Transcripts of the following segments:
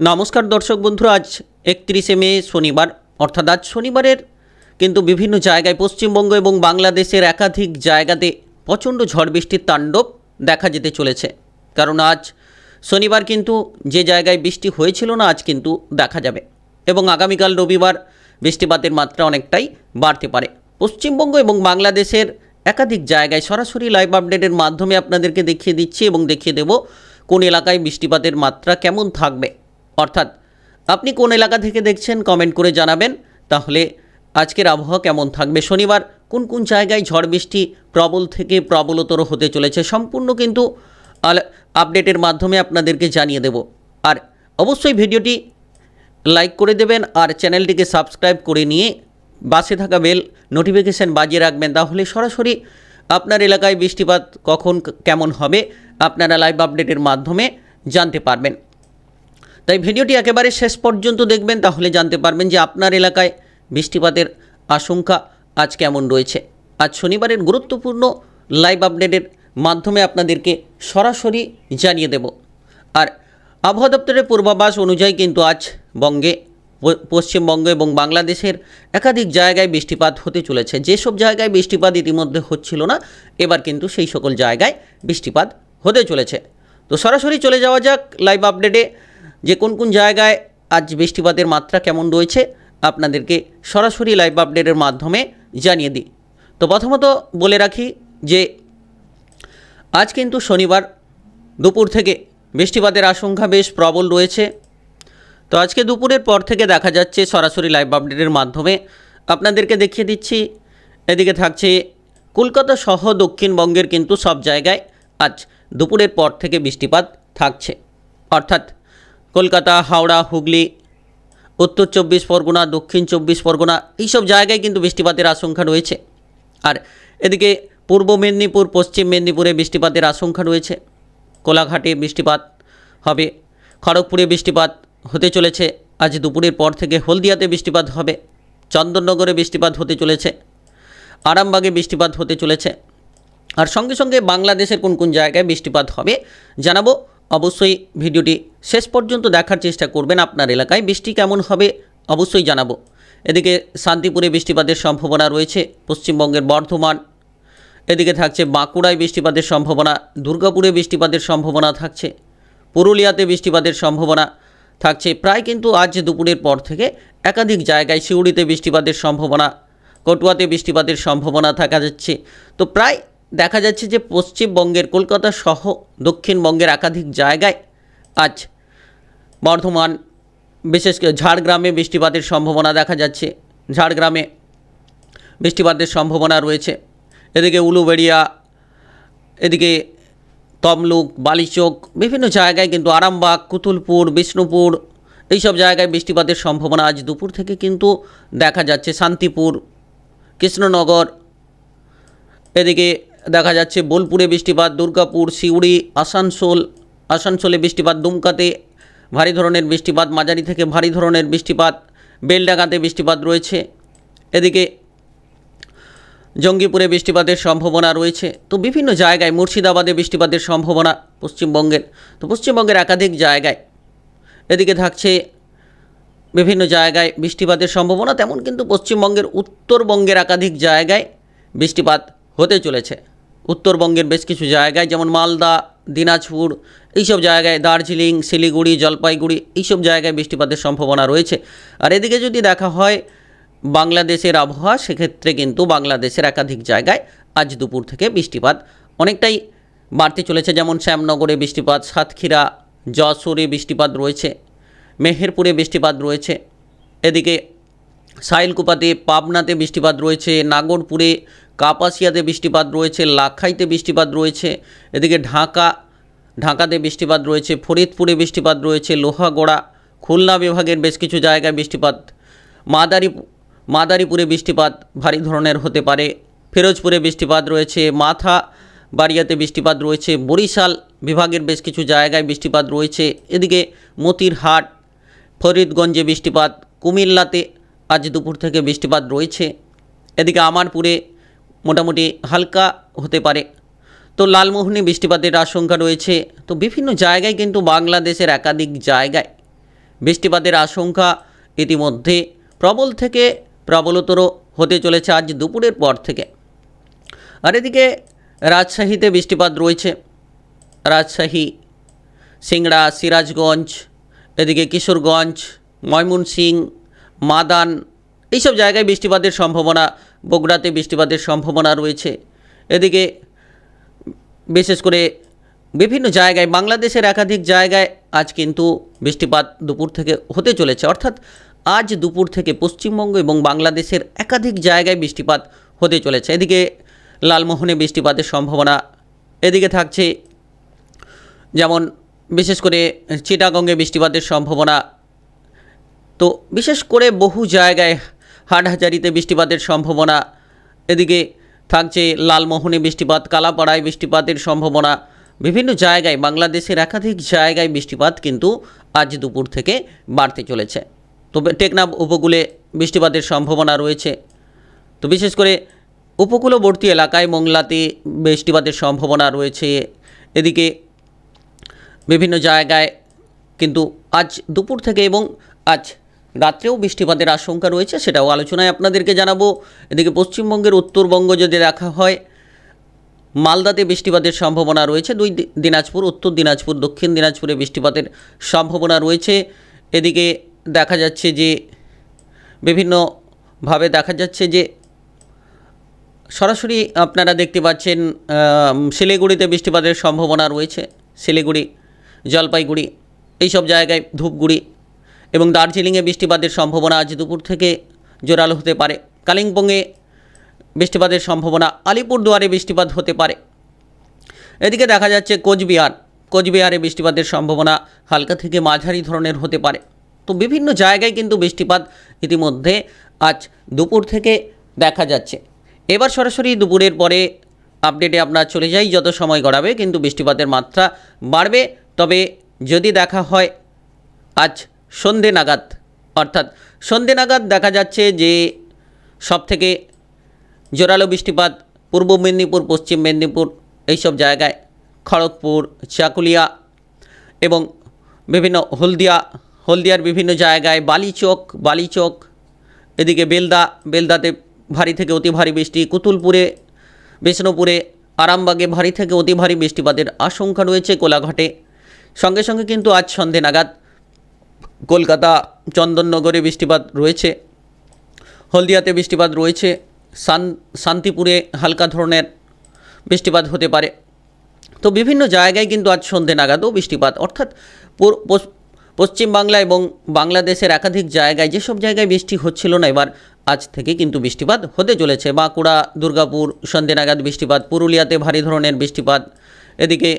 নমস্কার দর্শক বন্ধুরা, আজ একত্রিশে মে শনিবার। অর্থাৎ আজ শনিবারের কিন্তু বিভিন্ন জায়গায় পশ্চিমবঙ্গ এবং বাংলাদেশের একাধিক জায়গাতে প্রচণ্ড ঝড় বৃষ্টির তাণ্ডব দেখা যেতে চলেছে। কারণ আজ শনিবার কিন্তু যে জায়গায় বৃষ্টি হয়েছিল না, আজ কিন্তু দেখা যাবে। এবং আগামীকাল রবিবার বৃষ্টিপাতের মাত্রা অনেকটাই বাড়তে পারে। পশ্চিমবঙ্গ এবং বাংলাদেশের একাধিক জায়গায় সরাসরি লাইভ আপডেটের মাধ্যমে আপনাদেরকে দেখিয়ে দিচ্ছি এবং দেখিয়ে দেব কোন এলাকায় বৃষ্টিপাতের মাত্রা কেমন থাকবে। অর্থাৎ আপনি কোন এলাকা থেকে দেখছেন কমেন্ট করে জানাবেন। তাহলে আজকের আবহাওয়া কেমন থাকবে? শনিবার কোন কোন জায়গায় ঝড় বৃষ্টি প্রবল থেকে প্রবলতর হতে চলেছে সম্পূর্ণ কিন্তু আপডেটের মাধ্যমে আপনাদেরকে জানিয়ে দেব। আর অবশ্যই ভিডিওটি লাইক করে দেবেন আর চ্যানেলটিকে সাবস্ক্রাইব করে নিয়ে বাসে থাকা বেল নোটিফিকেশান বাজিয়ে রাখবেন। তাহলে সরাসরি আপনার এলাকায় বৃষ্টিপাত কখন কেমন হবে আপনারা লাইভ আপডেটের মাধ্যমে জানতে পারবেন। তাই ভিডিওটি একেবারে শেষ পর্যন্ত দেখবেন, তাহলে জানতে পারবেন যে আপনার এলাকায় বৃষ্টিপাতের আশঙ্কা আজ কেমন রয়েছে। আজ শনিবারের গুরুত্বপূর্ণ লাইভ আপডেটের মাধ্যমে আপনাদেরকে সরাসরি জানিয়ে দেব। আর আবহাওয়া দপ্তরের পূর্বাভাস অনুযায়ী কিন্তু আজ বঙ্গে, পশ্চিমবঙ্গ এবং বাংলাদেশের একাধিক জায়গায় বৃষ্টিপাত হতে চলেছে। যেসব জায়গায় বৃষ্টিপাত ইতিমধ্যে হচ্ছিল না, এবার কিন্তু সেই সকল জায়গায় বৃষ্টিপাত হতে চলেছে। তো সরাসরি চলে যাওয়া যাক লাইভ আপডেটে যে কোন কোন জায়গায় আজ বৃষ্টিপাতের মাত্রা কেমন রয়েছে, আপনাদেরকে সরাসরি লাইভ আপডেটের মাধ্যমে জানিয়ে দিই। তো প্রথমত বলে রাখি যে, আজ কিন্তু শনিবার দুপুর থেকে বৃষ্টিপাতের আশঙ্কা বেশ প্রবল রয়েছে। তো আজকে দুপুরের পর থেকে দেখা যাচ্ছে সরাসরি লাইভ আপডেটের মাধ্যমে আপনাদেরকে দেখিয়ে দিচ্ছি, এদিকে থাকছে কলকাতা সহ দক্ষিণবঙ্গের কিন্তু সব জায়গায় আজ দুপুরের পর থেকে বৃষ্টিপাত থাকছে। অর্থাৎ কলকাতা, হাওড়া, হুগলি, উত্তর চব্বিশ পরগনা, দক্ষিণ চব্বিশ পরগনা, এইসব জায়গায় কিন্তু বৃষ্টিপাতের আশঙ্কা রয়েছে। আর এদিকে পূর্ব মেদিনীপুর, পশ্চিম মেদিনীপুরে বৃষ্টিপাতের আশঙ্কা রয়েছে। কোলাঘাটে বৃষ্টিপাত হবে, খড়গপুরে বৃষ্টিপাত হতে চলেছে। আজ দুপুরের পর থেকে হলদিয়াতে বৃষ্টিপাত হবে, চন্দননগরে বৃষ্টিপাত হতে চলেছে, আরামবাগে বৃষ্টিপাত হতে চলেছে। আর সঙ্গে সঙ্গে বাংলাদেশের কোন কোন জায়গায় বৃষ্টিপাত হবে জানাব অবশ্যই ভিডিওটি শেষ পর্যন্ত দেখার চেষ্টা করবেন আপনার এলাকায়। বৃষ্টি কেমন হবে অবশ্যই জানাব। এদিকে শান্তিপুরে বৃষ্টিপাতের সম্ভাবনা রয়েছে পশ্চিমবঙ্গের বর্ধমান। এদিকে থাকছে বাঁকুড়ায় বৃষ্টিপাতের সম্ভাবনা, দুর্গাপুরে বৃষ্টিপাতের সম্ভাবনা থাকছে, পুরুলিয়াতে বৃষ্টিপাতের সম্ভাবনা থাকছে। প্রায় কিন্তু আজ দুপুরের পর থেকে একাধিক জায়গায় সিউড়িতে বৃষ্টিপাতের সম্ভাবনা, কটুয়াতে বৃষ্টিপাতের সম্ভাবনা থাকা যাচ্ছে। তো প্রায় দেখা যাচ্ছে যে পশ্চিমবঙ্গের কলকাতা সহ দক্ষিণবঙ্গের একাধিক জায়গায় আজ বর্ধমান, বিশেষ করে ঝাড়গ্রামে বৃষ্টিপাতের সম্ভাবনা দেখা যাচ্ছে। ঝাড়গ্রামে বৃষ্টিপাতের সম্ভাবনা রয়েছে। এদিকে উলুবেড়িয়া, এদিকে তমলুক, বালিচক, বিভিন্ন জায়গায় কিন্তু আরামবাগ, কুতুলপুর, বিষ্ণুপুর, এইসব জায়গায় বৃষ্টিপাতের সম্ভাবনা আজ দুপুর থেকে কিন্তু দেখা যাচ্ছে। শান্তিপুর, কৃষ্ণনগর, এদিকে দেখা যাচ্ছে বোলপুরে বৃষ্টিপাত, দুর্গাপুর, সিউড়ি, আসানসোল, আসানসোলে বৃষ্টিপাত, দুমকাতে ভারী ধরনের বৃষ্টিপাত, মাঝারি থেকে ভারী ধরনের বৃষ্টিপাত, বেলডাঙ্গাতে বৃষ্টিপাত রয়েছে। এদিকে জঙ্গিপুরে বৃষ্টিপাতের সম্ভাবনা রয়েছে। তো বিভিন্ন জায়গায় মুর্শিদাবাদে বৃষ্টিপাতের সম্ভাবনা পশ্চিমবঙ্গের। তো পশ্চিমবঙ্গের একাধিক জায়গায় এদিকে থাকছে বিভিন্ন জায়গায় বৃষ্টিপাতের সম্ভাবনা। তেমন কিন্তু পশ্চিমবঙ্গের উত্তরবঙ্গের একাধিক জায়গায় বৃষ্টিপাত হতে চলেছে। উত্তরবঙ্গের বেশ কিছু জায়গায়, যেমন মালদা, দিনাজপুর, এইসব জায়গায় দার্জিলিং, শিলিগুড়ি, জলপাইগুড়ি, এইসব জায়গায় বৃষ্টিপাতের সম্ভাবনা রয়েছে। আর এদিকে যদি দেখা হয় বাংলাদেশের আবহাওয়া, সেক্ষেত্রে কিন্তু বাংলাদেশের একাধিক জায়গায় আজ দুপুর থেকে বৃষ্টিপাত অনেকটাই বাড়তে চলেছে। যেমন শ্যামনগরে বৃষ্টিপাত, সাতক্ষীরা, যশোরে বৃষ্টিপাত রয়েছে, মেহেরপুরে বৃষ্টিপাত রয়েছে। এদিকে সাইলকুপাতে, পাবনাতে বৃষ্টিপাত রয়েছে, নাগরপুরে কাপাসিয়াতে বৃষ্টিপাত রয়েছে, লাখাইতে বৃষ্টিপাত রয়েছে, এদিকে ঢাকা, ঢাকাতে বৃষ্টিপাত রয়েছে, ফরিদপুরে বৃষ্টিপাত রয়েছে, লোহাগড়া, খুলনা বিভাগের বেশ কিছু জায়গায় বৃষ্টিপাত মাদারী মাদারীপুরে বৃষ্টিপাত ভারী ধরনের হতে পারে, ফিরোজপুরে বৃষ্টিপাত রয়েছে মাথা বাড়িয়াতে বৃষ্টিপাত রয়েছে, বরিশাল বিভাগের বেশ কিছু জায়গায় বৃষ্টিপাত রয়েছে, এদিকে মতিরহাট, ফরিদগঞ্জে বৃষ্টিপাত, কুমিল্লাতে আজ দুপুর থেকে বৃষ্টিপাত রয়েছে, এদিকে আমারপুরে মোটামুটি হালকা হতে পারে। তো লালমোহনে বৃষ্টিপাতের আশঙ্কা রয়েছে। তো বিভিন্ন জায়গায় কিন্তু বাংলাদেশের একাধিক জায়গায় বৃষ্টিপাতের আশঙ্কা ইতিমধ্যে প্রবল থেকে প্রবলতর হতে চলেছে আজ দুপুরের পর থেকে। আর এদিকে রাজশাহীতে বৃষ্টিপাত রয়েছে। রাজশাহী, সিংড়া, সিরাজগঞ্জ, এদিকে কিশোরগঞ্জ ময়মনসিং মাদান, এইসব জায়গায় বৃষ্টিপাতের সম্ভাবনা বগুড়াতে বৃষ্টিপাতের সম্ভাবনা রয়েছে। এদিকে বিশেষ করে বিভিন্ন জায়গায়, বাংলাদেশের একাধিক জায়গায় আজ কিন্তু বৃষ্টিপাত দুপুর থেকে হতে চলেছে। অর্থাৎ আজ দুপুর থেকে পশ্চিমবঙ্গ এবং বাংলাদেশের একাধিক জায়গায় বৃষ্টিপাত হতে চলেছে। এদিকে লালমোহনে বৃষ্টিপাতের সম্ভাবনা এদিকে থাকছে। যেমন বিশেষ করে চিটাগঙ্গে বৃষ্টিপাতের সম্ভাবনা। তো বিশেষ করে বহু জায়গায় হাটহাজারিতে বৃষ্টিপাতের সম্ভাবনা। এদিকে থাকছে লালমোহনে বৃষ্টিপাত, কালাপাড়ায় বৃষ্টিপাতের সম্ভাবনা। বিভিন্ন জায়গায়, বাংলাদেশের একাধিক জায়গায় বৃষ্টিপাত কিন্তু আজ দুপুর থেকে বাড়তে চলেছে। তবে টেকনাফ উপকূলে বৃষ্টিপাতের সম্ভাবনা রয়েছে। তো বিশেষ করে উপকূলবর্তী এলাকায় মোংলাতে বৃষ্টিপাতের সম্ভাবনা রয়েছে। এদিকে বিভিন্ন জায়গায় কিন্তু আজ দুপুর থেকে এবং আজ রাত্রেও বৃষ্টিপাতের আশঙ্কা রয়েছে, সেটাও আলোচনায় আপনাদেরকে জানাব। এদিকে পশ্চিমবঙ্গের উত্তরবঙ্গ যদি দেখা হয়, মালদাতে বৃষ্টিপাতের সম্ভাবনা রয়েছে, দুই দিনাজপুর, উত্তর দিনাজপুর, দক্ষিণ দিনাজপুরে বৃষ্টিপাতের সম্ভাবনা রয়েছে। এদিকে দেখা যাচ্ছে যে, বিভিন্নভাবে দেখা যাচ্ছে যে, সরাসরি আপনারা দেখতে পাচ্ছেন শিলিগুড়িতে বৃষ্টিপাতের সম্ভাবনা রয়েছে, শিলিগুড়ি, জলপাইগুড়ি, এইসব জায়গায় ধূপগুড়ি এবং দার্জিলিংয়ে বৃষ্টিপাতের সম্ভাবনা আজ দুপুর থেকে জোরালো হতে পারে। কালিম্পংয়ে বৃষ্টিপাতের সম্ভাবনা, আলিপুরদুয়ারে বৃষ্টিপাত হতে পারে। এদিকে দেখা যাচ্ছে কোচবিহার, কোচবিহারে বৃষ্টিপাতের সম্ভাবনা হালকা থেকে মাঝারি ধরনের হতে পারে। তো বিভিন্ন জায়গায় কিন্তু বৃষ্টিপাত ইতিমধ্যে আজ দুপুর থেকে দেখা যাচ্ছে। এবার সরাসরি দুপুরের পরে আপডেটে আমরা চলে যাই। যত সময় গড়াবে কিন্তু বৃষ্টিপাতের মাত্রা বাড়বে। তবে যদি দেখা হয় আজ সন্ধে নাগাদ। অর্থাৎ সন্ধে নাগাদ দেখা যাচ্ছে যে সবথেকে জোরালো বৃষ্টিপাত পূর্ব মেদিনীপুর, পশ্চিম মেদিনীপুর, এইসব জায়গায় খড়গপুর, চাকুলিয়া এবং বিভিন্ন হলদিয়া, হলদিয়ার বিভিন্ন জায়গায় বালিচক বালিচক, এদিকে বেলদা, বেলদাতে ভারী থেকে অতি ভারী বৃষ্টি, কুতুলপুরে, বিষ্ণুপুরে, আরামবাগে ভারী থেকে অতি ভারী বৃষ্টিপাতের আশঙ্কা রয়েছে কোলাঘাটে। সঙ্গে সঙ্গে কিন্তু আজ সন্ধে নাগাদ কলকাতা, চন্দননগরে বৃষ্টিপাত রয়েছে, হলদিয়াতে বৃষ্টিপাত রয়েছে, শান, শান্তিপুরে হালকা ধরনের বৃষ্টিপাত হতে পারে। তো বিভিন্ন জায়গায় কিন্তু আজ সন্ধে নাগাদও বৃষ্টিপাত, অর্থাৎ পশ্চিমবাংলা এবং বাংলাদেশের একাধিক জায়গায় যেসব জায়গায় বৃষ্টি হচ্ছিল না, এবার আজ থেকে কিন্তু বৃষ্টিপাত হতে চলেছে। বাঁকুড়া, দুর্গাপুর, সন্ধে নাগাদ বৃষ্টিপাত, পুরুলিয়াতে ভারী ধরনের বৃষ্টিপাত, এদিকে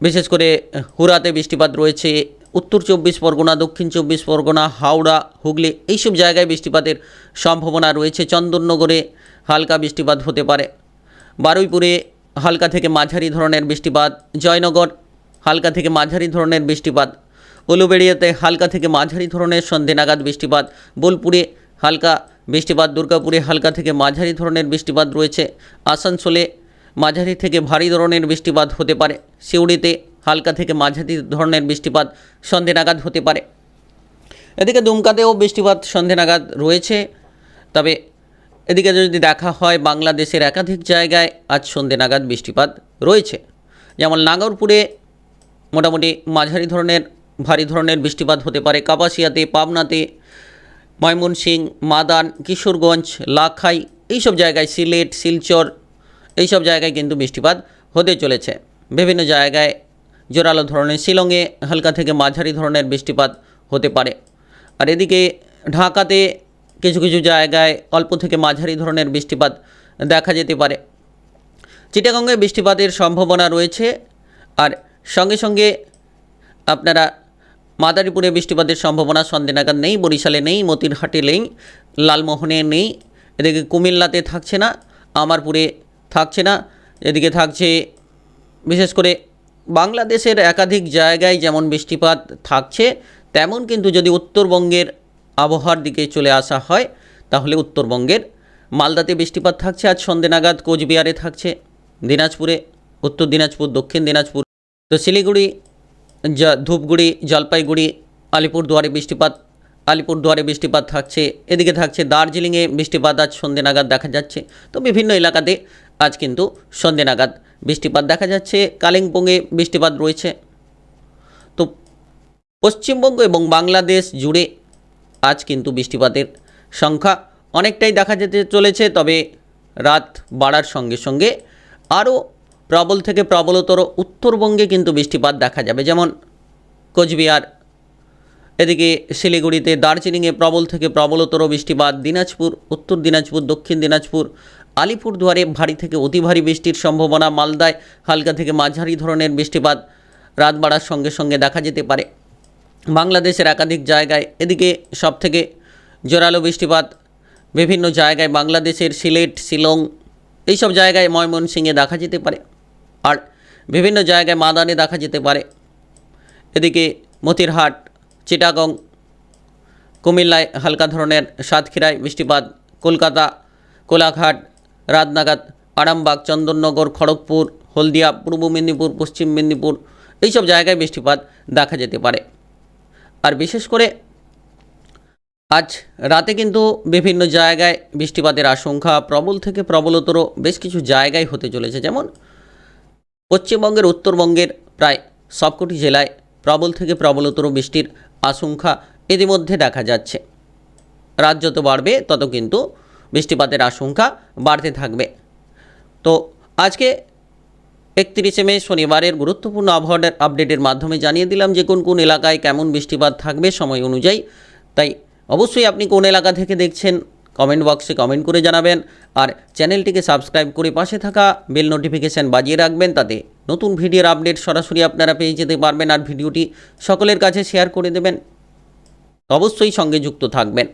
বিশেষ করে হুরাতে বৃষ্টিপাত রয়েছে উত্তর চব্বিশ পরগনা, দক্ষিণ চব্বিশ পরগনা, হাওড়া, হুগলি এইসব জায়গায় বৃষ্টিপাতের সম্ভাবনা রয়েছে। চন্দননগরে হালকা বৃষ্টিপাত হতে পারে। বারুইপুরে হালকা থেকে মাঝারি ধরনের বৃষ্টিপাত। জয়নগর হালকা থেকে মাঝারি ধরনের বৃষ্টিপাত। উলুবেড়িয়াতে হালকা থেকে মাঝারি ধরনের সন্ধে নাগাদ বৃষ্টিপাত। বোলপুরে হালকা বৃষ্টিপাত। দুর্গাপুরে হালকা থেকে মাঝারি ধরনের বৃষ্টিপাত রয়েছে। আসানসোলে মাঝারি থেকে ভারী ধরনের বৃষ্টিপাত হতে পারে। সিউড়িতে হালকা থেকে মাঝারি ধরনের বৃষ্টিপাত সন্ধে নাগাদ হতে পারে। এদিকে দুমকাতেও বৃষ্টিপাত সন্ধে নাগাদ রয়েছে। তবে এদিকে যদি দেখা হয় বাংলাদেশের একাধিক জায়গায় আজ সন্ধে নাগাদ বৃষ্টিপাত রয়েছে। যেমন নাগরপুরে মোটামুটি মাঝারি ধরনের, ভারী ধরনের বৃষ্টিপাত হতে পারে। কাপাসিয়াতে, পাবনাতে, ময়মনসিং, মাদান, কিশোরগঞ্জ, লাখাই এইসব জায়গায় সিলেট, শিলচর এইসব জায়গায় কিন্তু বৃষ্টিপাত হতে চলেছে। বিভিন্ন জায়গায় জোরালো ধরনের শিলংয়ে হালকা থেকে মাঝারি ধরনের বৃষ্টিপাত হতে পারে। আর এদিকে ঢাকাতে কিছু কিছু জায়গায় অল্প থেকে মাঝারি ধরনের বৃষ্টিপাত দেখা যেতে পারে। চিটাগঙ্গে বৃষ্টিপাতের সম্ভাবনা রয়েছে। আর সঙ্গে সঙ্গে আপনারা মাদারীপুরে বৃষ্টিপাতের সম্ভাবনা সন্ধে নাগাদ নেই, বরিশালে নেই, মতিরহাটে নেই, লালমোহনে নেই, এদিকে কুমিল্লাতে থাকছে না, আমারপুরে থাকছে না, এদিকে থাকছে বিশেষ করে বাংলাদেশের একাধিক জায়গায় যেমন বৃষ্টিপাত থাকছে, তেমন কিন্তু যদি উত্তরবঙ্গের আবহাওয়ার দিকে চলে আসা হয়, তাহলে উত্তরবঙ্গের মালদাতে বৃষ্টিপাত থাকছে, আজ সন্ধে নাগাদ কোচবিহারে থাকছে, দিনাজপুরে, উত্তর দিনাজপুর, দক্ষিণ দিনাজপুর, তো শিলিগুড়ি ধূপগুড়ি, জলপাইগুড়ি, আলিপুরদুয়ারে বৃষ্টিপাত আলিপুরদুয়ারে বৃষ্টিপাত থাকছে, এদিকে থাকছে দার্জিলিংয়ে বৃষ্টিপাত, আজ সন্ধে নাগাদ দেখা যাচ্ছে, তো বিভিন্ন এলাকাতে আজ কিন্তু সন্ধে নাগাদ বৃষ্টিপাত দেখা যাচ্ছে, কালিম্পংয়ে বৃষ্টিপাত রয়েছে। তো পশ্চিমবঙ্গ এবং বাংলাদেশ জুড়ে আজ কিন্তু বৃষ্টিপাতের সংখ্যা অনেকটাই দেখা যেতে চলেছে, তবে রাত বাড়ার সঙ্গে সঙ্গে আরও প্রবল থেকে প্রবলতর উত্তরবঙ্গে কিন্তু বৃষ্টিপাত দেখা যাবে, যেমন কোচবিহার এদিকে শিলিগুড়িতে দার্জিলিংয়ে প্রবল থেকে প্রবলতর বৃষ্টিপাত, দিনাজপুর, উত্তর দিনাজপুর, দক্ষিণ দিনাজপুর, আলিপুরদুয়ারে ভারী থেকে অতি ভারী বৃষ্টির সম্ভাবনা, মালদায় হালকা থেকে মাঝারি ধরনের বৃষ্টিপাত, রাত বাড়ার সঙ্গে সঙ্গে দেখা যেতে পারে। বাংলাদেশের একাধিক জায়গায় এদিকে সব থেকে জোরালো বৃষ্টিপাত বিভিন্ন জায়গায় বাংলাদেশের সিলেট, শিলং, এইসব জায়গায় ময়মনসিংহে দেখা যেতে পারে। আর বিভিন্ন জায়গায় মাদানে দেখা যেতে পারে। এদিকে মতিরহাট চিটাগং, কুমিল্লায় হালকা ধরনের সাতক্ষীরায় বৃষ্টিপাত, কলকাতা, কোলাঘাট রাজনাগাদ আরামবাগ, চন্দননগর, খড়গপুর, হলদিয়া, পূর্ব মেদিনীপুর, পশ্চিম মেদিনীপুর এইসব জায়গায় বৃষ্টিপাত দেখা যেতে পারে। আর বিশেষ করে আজ রাতে কিন্তু বিভিন্ন জায়গায় বৃষ্টিপাতের আশঙ্কা প্রবল থেকে প্রবলতর বেশ কিছু জায়গায় হতে চলেছে। যেমন পশ্চিমবঙ্গের, উত্তরবঙ্গের প্রায় সবকটি জেলায় প্রবল থেকে প্রবলতর বৃষ্টির আশঙ্কা ইতিমধ্যে দেখা যাচ্ছে। রাত যত বাড়বে, তত কিন্তু বৃষ্টিপাতের আশঙ্কা বাড়তে থাকবে। তো আজকে একত্রিশে মে শনিবারের গুরুত্বপূর্ণ আবহাওয়ার আপডেটের মাধ্যমে জানিয়ে দিলাম যে কোন কোন এলাকায় কেমন বৃষ্টিপাত থাকবে সময় অনুযায়ী। তাই অবশ্যই আপনি কোন এলাকা থেকে দেখছেন কমেন্ট বক্সে কমেন্ট করে জানাবেন আর চ্যানেলটিকে সাবস্ক্রাইব করে পাশে থাকা বেল নোটিফিকেশান বাজিয়ে রাখবেন তাতে নতুন ভিডিওর আপডেট সরাসরি আপনারা পেয়ে যেতে পারবেন আর ভিডিওটি সকলের কাছে শেয়ার করে দেবেন। অবশ্যই সঙ্গে যুক্ত থাকবেন।